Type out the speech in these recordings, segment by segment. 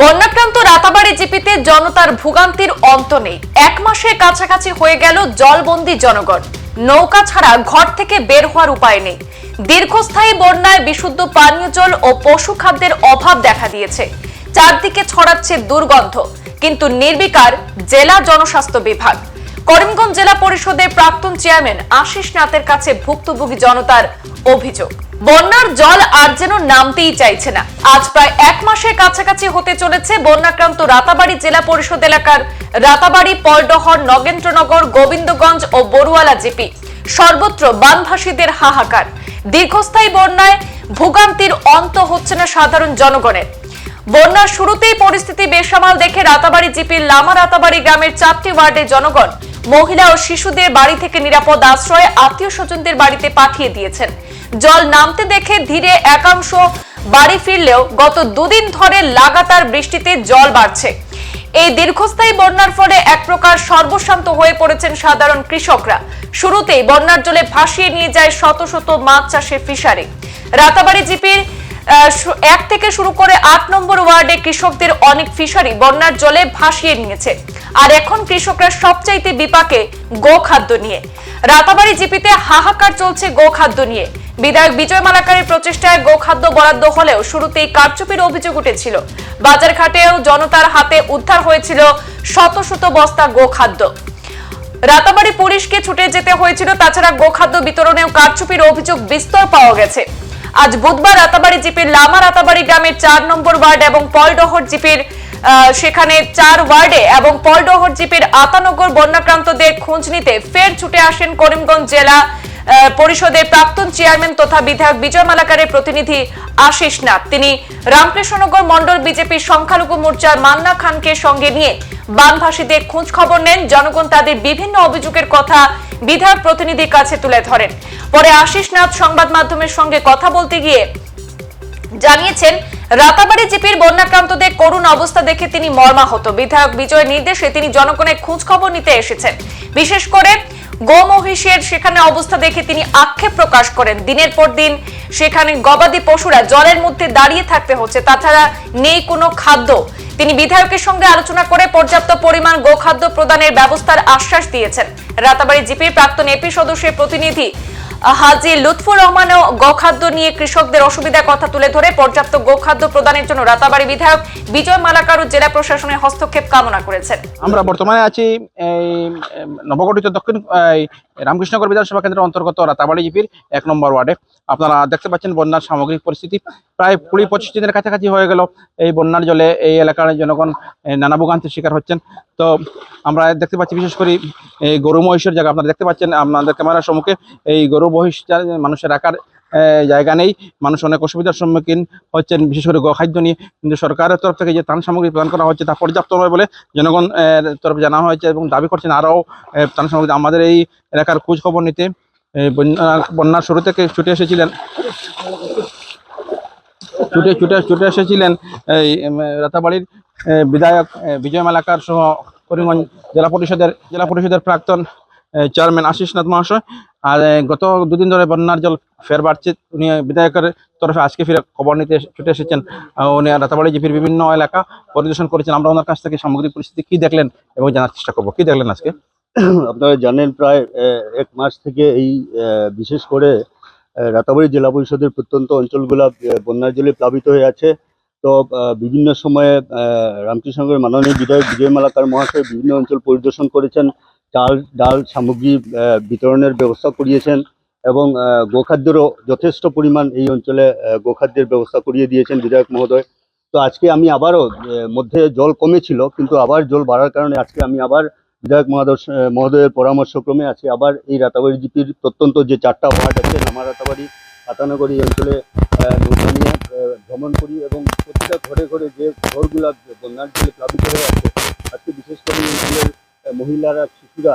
বন্যাক্রান্ত রাতাবাড়ি জিপিতে জনতার ভোগান্তির অন্ত নেই। এক মাসে কাছাকাছি হয়ে গেল জলবন্দি জনগণ। নৌকা ছাড়া ঘর থেকে বের হওয়ার উপায় নেই। দীর্ঘস্থায়ী বন্যায় বিশুদ্ধ পানীয় জল ও পশু খাদ্যের অভাব দেখা দিয়েছে। চারদিকে ছড়াচ্ছে দুর্গন্ধ, কিন্তু নির্বিকার জেলা জনস্বাস্থ্য বিভাগ। করিমগঞ্জ জেলা পরিষদের প্রাক্তন চেয়ারম্যান আশিস নাথের কাছে ভুক্তভোগী জনতার অভিযোগ। বন্যার জল আর যেন নামতেই চাইছে না। আজ প্রায় এক মাসের কাছাকাছি হতে চলেছে বন্যাক্রান্ত রাতাবাড়ি জেলা পরিষদ এলাকার রাতাবাড়ি, পলডহর, নগেন্দ্রনগর, গোবিন্দগঞ্জ ও বড়ুয়ালা জিপি। সর্বত্র বানভাসীদের হাহাকার। দীর্ঘস্থায়ী বন্যায় ভোগান্তির অন্ত হচ্ছে না সাধারণ জনগণের। বন্যার শুরুতেই পরিস্থিতি বেসামাল দেখে রাতাবাড়ি জিপির লামা রাতাবাড়ি গ্রামের চারটি ওয়ার্ডের জনগণ, মহিলা ও শিশুদের বাড়ি থেকে নিরাপদ আশ্রয়ে আত্মীয় স্বজনদের বাড়িতে পাঠিয়ে দিয়েছেন। জল নামতে দেখে ধীরে একাংশ বাড়ি ফিরলেও গত দুদিন ধরে লাগাতার বৃষ্টিতে জল বাড়ছে। এই দীর্ঘস্থায়ী বন্যার ফলে এক প্রকার সর্বশান্ত হয়ে পড়েছেন সাধারণ কৃষকরা। শুরুতেই বন্যার জলে ভাসিয়ে নিয়ে যায় শত শত মাছ চাষে ফিশারি। রাতাবাড়ি জিপির এক থেকে শুরু করে আট নম্বর ওয়ার্ডে কৃষকদের অনেক ফিশারি বন্যার জলে ভাসিয়ে নিয়েছে। আর এখন কৃষকরা সবচাইতে বিপাকে গো খাদ্য নিয়ে। রাতাবাড়ি জিপিতে হাহাকার চলছে গো খাদ্য নিয়ে। বিধায়ক বিজয় মালাকারের প্রচেষ্টায় গোখাদ্য বরাদ্দ হলেও শুরুতেই কারচুপির অভিযোগ উঠেছিল। বাজারঘাটেও জনতার হাতে উদ্ধার হয়েছিল শত শত বস্তা গোখাদ্য। রাতাবাড়ি পুলিশকে ছুটে যেতে হয়েছিল, তাছাড়া গোখাদ্য বিতরণেও কারচুপির অভিযোগ বিস্তর পাওয়া গেছে। আজ বুধবার রাতাবাড়ি জিপির লামা রাতাবাড়ি গ্রামের চার নম্বর ওয়ার্ড এবং পলডহর জিপির সেখানে চার ওয়ার্ডে এবং পলডহর জিপির আতানগর বন্যাক্রান্তদের খোঁজ নিতে ফের ছুটে আসেন করিমগঞ্জ জেলা পরিষদের প্রাক্তন চেয়ারম্যান তথা বিধায়ক বিজয় মালাকারের প্রতিনিধি আশিস নাথ। তিনি রামকৃষ্ণনগর মন্ডল বিজেপির সংখ্যালঘু মোর্চার মান্না খানকে সঙ্গে নিয়ে বানভাসীদের খোঁজ খবর নেন। জনগণ তাদের বিভিন্ন অভিযোগের কথা বিধায়ক প্রতিনিধির কাছে তুলে ধরেন। পরে আশিস নাথ সংবাদ মাধ্যমের সঙ্গে কথা বলতে গিয়ে জানিয়েছেন, রাতাবাড়ি জিপির বন্যাক্রান্তদের করুণ অবস্থা দেখে তিনি মর্মাহত। বিধায়ক বিজয়ের নির্দেশে তিনি জনগণের খোঁজ খবর নিতে এসেছেন। বিশেষ করে গোমহিষের সেখানে অবস্থা দেখে তিনি আক্ষেপ প্রকাশ করেন। দিনের পর দিন সেখানে গবাদি পশুরা জলের মধ্যে দাঁড়িয়ে থাকতে হচ্ছে, তাছাড়া নেই কোনো খাদ্য। তিনি বিধায়কের সঙ্গে আলোচনা করে পর্যাপ্ত পরিমাণ গোখাদ্য প্রদানের ব্যবস্থার আশ্বাস দিয়েছেন। রাতাবাড়ি জিপির প্রাক্তন এপি সদস্যের প্রতিনিধি হাজি লুৎফুর রহমানও গোখাদ্য নিয়ে কৃষকদের অসুবিধার কথা তুলে ধরে পর্যাপ্ত গোখাদ্য প্রদানের জন্য রাতাবাড়ি বিধায়ক বিজয় মালাকার ও জেলা প্রশাসনের হস্তক্ষেপ কামনা করেছেন। আমরা বর্তমানে আছি এই নবগঠিত দক্ষিণ রামকৃষ্ণনগর বিধানসভা কেন্দ্রের অন্তর্গত রাতাবাড়ি জিপির এক নম্বর ওয়ার্ডে। আপনারা দেখতে পাচ্ছেন বন্যার সামগ্রিক পরিস্থিতি। প্রায় কুড়ি পঁচিশ দিনের কাছাকাছি হয়ে গেল এই বন্যার জলে এই এলাকার জনগণ নানা ভোগান্তির শিকার হচ্ছেন। তো আমরা দেখতে পাচ্ছি বিশেষ করে এই গরু মহিষের জায়গা। আপনারা দেখতে পাচ্ছেন আপনাদের ক্যামেরার সম্মুখে এই গরু মহিষ মানুষের এ, জায়গা নেই। মানুষ অনেক অসুবিধার সম্মুখীন হচ্ছেন, বিশেষ করে গোখাদ্য নিয়ে। কিন্তু সরকারের তরফ থেকে যে ত্রাণ সামগ্রী প্রদান করা হচ্ছে তা পর্যাপ্ত নয় বলে জনগণ তরফে জানানো হয়েছে এবং দাবি করছেন আরও ত্রাণ সামগ্রী আমাদের এই এলাকার খোঁজ খবর নিতে বন্যা- বন্যার শুরু থেকে ছুটে এসেছিলেন। ছুটে ছুটে ছুটে এসেছিলেন এই রাতাবাড়ির বিধায়ক বিজয় মালাকার সহ করিমগঞ্জ জেলা পরিষদের জেলা পরিষদের প্রাক্তন চেয়ারম্যান আশিস নাথ মহাশয়। আর গত দুদিন ধরে বন্যার জল ফের বাড়ছে। উনি বিধায়কের তরফে আজকে ফিরে খবর নিতে ছুটে এসেছেন। উনি রাতাবাড়ি জিপির বিভিন্ন এলাকা পরিদর্শন করেছেন। আমরা ওনার কাছ থেকে সামগ্রিক পরিস্থিতি কি দেখলেন এবং জানার চেষ্টা করব। কি দেখলেন আজকে? আপনারা জানেন প্রায় এক মাস থেকে এই বিশেষ করে রাতাবাড়ি জেলা পরিষদের প্রত্যন্ত অঞ্চলগুলা বন্যার জলে প্লাবিত হয়ে আছে। তো বিভিন্ন সময়ে আহ, রামকৃষ্ণনগরের মাননীয় বিধায়ক বিজয় মালাকার মহাশয় বিভিন্ন অঞ্চল পরিদর্শন করেছেন। চাল ডাল সামগ্রী বিতরণের ব্যবস্থা করিয়েছেন এবং গোখাদ্যেরও যথেষ্ট পরিমাণ এই অঞ্চলে গোখাদ্যের ব্যবস্থা করিয়ে দিয়েছেন বিধায়ক মহোদয়। তো আজকে আমি আবারও মধ্যে জল কমেছিল, কিন্তু আবার জল বাড়ার কারণে আজকে আমি আবার বিধায়ক মহাদর্শ মহোদয়ের পরামর্শক্রমে আছে। আবার এই রাতাবাড়ি জিপির প্রত্যন্ত যে চারটা ওয়ার্ড আছে, নামা রাতাবাড়ি আতানগর এই অঞ্চলে নৌকা নিয়ে ভ্রমণ করি এবং প্রতিটা ঘরে ঘরে যে ঘরগুলা বন্যার জলে প্লাবিত হয়ে আছে, আজকে বিশেষ করে এই অঞ্চলের মহিলারা শিশুরা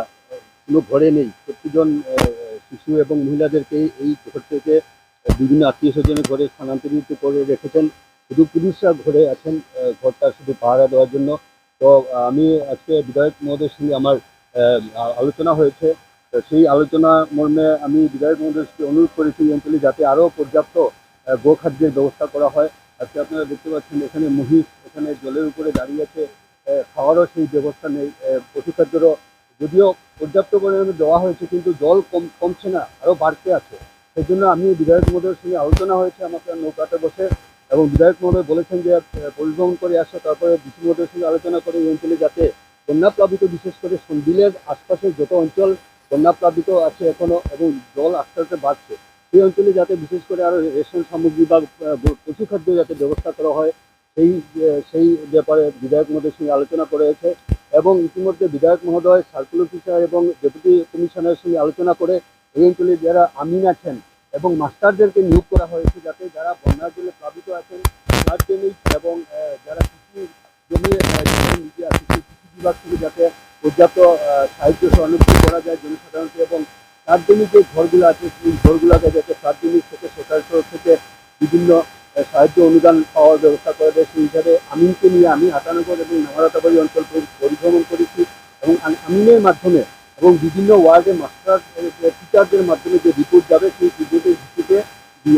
কোনো ঘরে নেই। আহ, শিশু এবং মহিলাদেরকে এই ঘর থেকে বিভিন্ন আত্মীয় স্বজনের ঘরে স্থানান্তরিত করে রেখেছেন। শুধু পুরুষরা ঘরে আছেন ঘরটা শুধু পাহারা দেওয়ার জন্য। তো আমি আজকে বিধায়ক মহোদয়ের সঙ্গে আমার আলোচনা হয়েছে। সেই আলোচনা মর্মে আমি বিধায়ক মহোদয়কে অনুরোধ করেছি এই অঞ্চলে যাতে আরও পর্যাপ্ত গোখাদ্যের ব্যবস্থা করা হয়। আজকে আপনারা দেখতে পাচ্ছেন এখানে মহিষ এখানে জলের উপরে দাঁড়িয়ে আছে। খাওয়ারও সেই ব্যবস্থা নেই। পশুখাদ্যেরও যদিও পর্যাপ্ত পরিমাণে দেওয়া হয়েছে, কিন্তু জল কম, কমছে না, আরও বাড়তে আছে। সেই জন্য আমি বিধায়ক মহোদয়ের সঙ্গে আলোচনা হয়েছে, আমাকে নৌকাতে বসে, এবং বিধায়ক মহোদয় বলেছেন যে পরিবহন করে আসো, তারপরে ডিসি মহোদয়ের সঙ্গে আলোচনা করে এই অঞ্চলে যাতে বন্যাপ্লাবিত, বিশেষ করে সন্দিলের আশপাশের যত অঞ্চল বন্যাপ্লাবিত আছে এখনও এবং জল আস্তে আস্তে বাড়ছে, সেই অঞ্চলে যাতে বিশেষ করে আরও রেশন সামগ্রী বা পশুখাদ্য যাতে ব্যবস্থা করা হয় সেই সেই ব্যাপারে বিধায়ক মহোদয়ের সঙ্গে আলোচনা করেছে এবং ইতিমধ্যে বিধায়ক মহোদয় সার্কুল অফিসার এবং ডেপুটি কমিশনারের সঙ্গে আলোচনা করে এই অঞ্চলে যারা আমিন আছেন এবং মাস্টারদেরকে নিয়োগ করা হয়েছে যাতে যারা বন্যার জলে প্লাবিত আছেন ফ্লাড ড্যামেজ এবং যারা কৃষি জমি নিজে আছে কৃষি বিভাগ থেকে যাতে পর্যাপ্ত সাহায্য সহানুভূতি করা যায় জনসাধারণকে এবং ফ্লাড ড্যামেজ যে ঘরগুলো আছে, সেই ঘরগুলোকে যাতে ফ্লাড ড্যামেজ থেকে সরকার তরফ থেকে বিভিন্ন সাহায্য অনুদান পাওয়ার ব্যবস্থা করে দেয়। সেই হিসাবে আমিনকে নিয়ে আমি আটানগর এবং নামারাতাবাড়ি অঞ্চল পরি- পরিভ্রমণ করেছি এবং আমিনের মাধ্যমে এবং বিভিন্ন ওয়ার্ডে মাস্টার টিচারদের মাধ্যমে যে রিপোর্ট যাবে, সেই রিপোর্টের ভিত্তিতে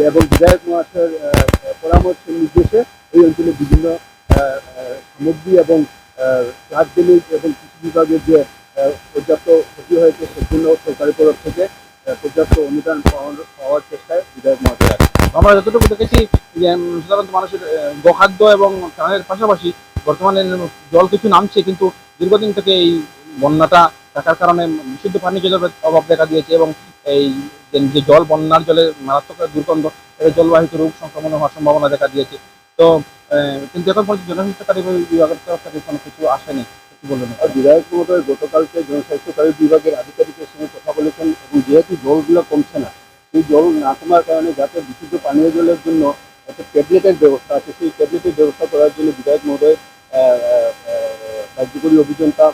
এবং বিধায়ক মহাশয়ের পরামর্শের নির্দেশে এই অঞ্চলে বিভিন্ন সামগ্রী এবং ড্যামেজ এবং কৃষি বিভাগের যে পর্যাপ্ত ক্ষতি হয়েছে সেজন্য সরকারের তরফ থেকে পর্যাপ্ত অনুদান পাওয়ার পাওয়ার চেষ্টায় বিধায়ক মহাশয় আমরা যতটুকু দেখেছি সাধারণত মানুষের গোখাদ্য এবং ত্রাণের পাশাপাশি বর্তমানে জল কিছু নামছে, কিন্তু দীর্ঘদিন থেকে এই বন্যাটা থাকার কারণে বিশুদ্ধ পানি জলের অভাব দেখা দিয়েছে এবং এই যে- জল, বন্যার জলে মারাত্মক দুর্গন্ধ, এর জলবাহিত রোগ সংক্রমণ হওয়ার সম্ভাবনা দেখা দিয়েছে। তো কিন্তু এখন পর্যন্ত জনস্বাস্থ্যকারী বিভাগের তরফ থেকে কোনো কিছু আসেনি। বিধায়ক মহোদয় গতকালকে জনস্বাস্থ্যকারী বিভাগের আধিকারিকের সঙ্গে কথা বলেছেন, এবং যেহেতু জলগুলো কমছে না, সেই জল না কমার কারণে যাতে বিশুদ্ধ পানীয় জলের জন্য একটা ট্যাবলেটের ব্যবস্থা আছে। সেই ট্যাবলেটের ব্যবস্থা করার জন্য বিধায়ক মহোদয় কার্যকরী অভিযন্তা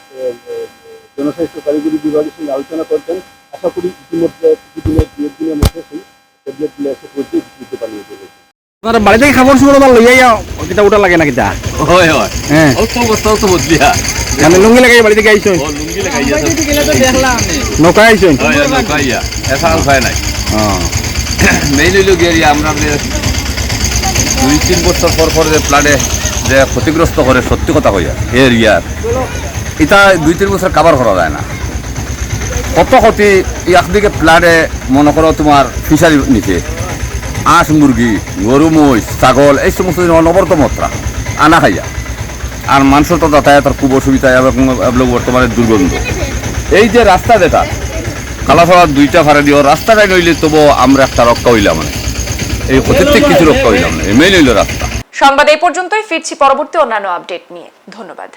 জনস্বাস্থ্য কারিগরি বিভাগের সঙ্গে আলোচনা করছেন আশা করি ইতিমধ্যে কিছুদিনের দু একদিনের মধ্যে সেই ট্যাবলেটগুলো এসে পড়ছে বিশুদ্ধ পানীয় জলের আপনার বাড়ি থেকে খাবার শুরু বা লইয়াই কিতা ওটা লাগে না কিতা হয় হয়। হ্যাঁ। অল্প অবস্থা তো বদলিয়া। মানে লুঙ্গি লাগাই বাড়ি থেকে নৌকা হয় নাই। হ্যাঁ আমরা দুই তিন বছর পর পর যে প্লাডে যে ক্ষতিগ্রস্ত করে, সত্যি কথা কইয়া এই এরিয়ার এটা দুই তিন বছর কাবার করা যায় না। কত ক্ষতি একদিকে প্লাডে মনে করো তোমার ফিশারি নিচে হাঁস মুরগি, গরু, মহিষ, ছাগল, এই সমস্ত জিনিস অনবরত মাত্রা, আনা খাইয়া। আর মানুষের তো যাতায়াতের খুব অসুবিধা, এবং বর্তমানে দুর্গন্ধ। এই যে রাস্তা যেটা কালাফাড়া দুইটা ভাড়া দিও রাস্তাটাই নইলে তবু আমরা একটা রক্ষা হইলাম। মানে এই ক্ষতির কিছু রক্ষা হইলাম না। এমএলএ হইল রাস্তা। সংবাদ এই পর্যন্তই। ফিরছি পরবর্তী অন্যান্য আপডেট নিয়ে। ধন্যবাদ।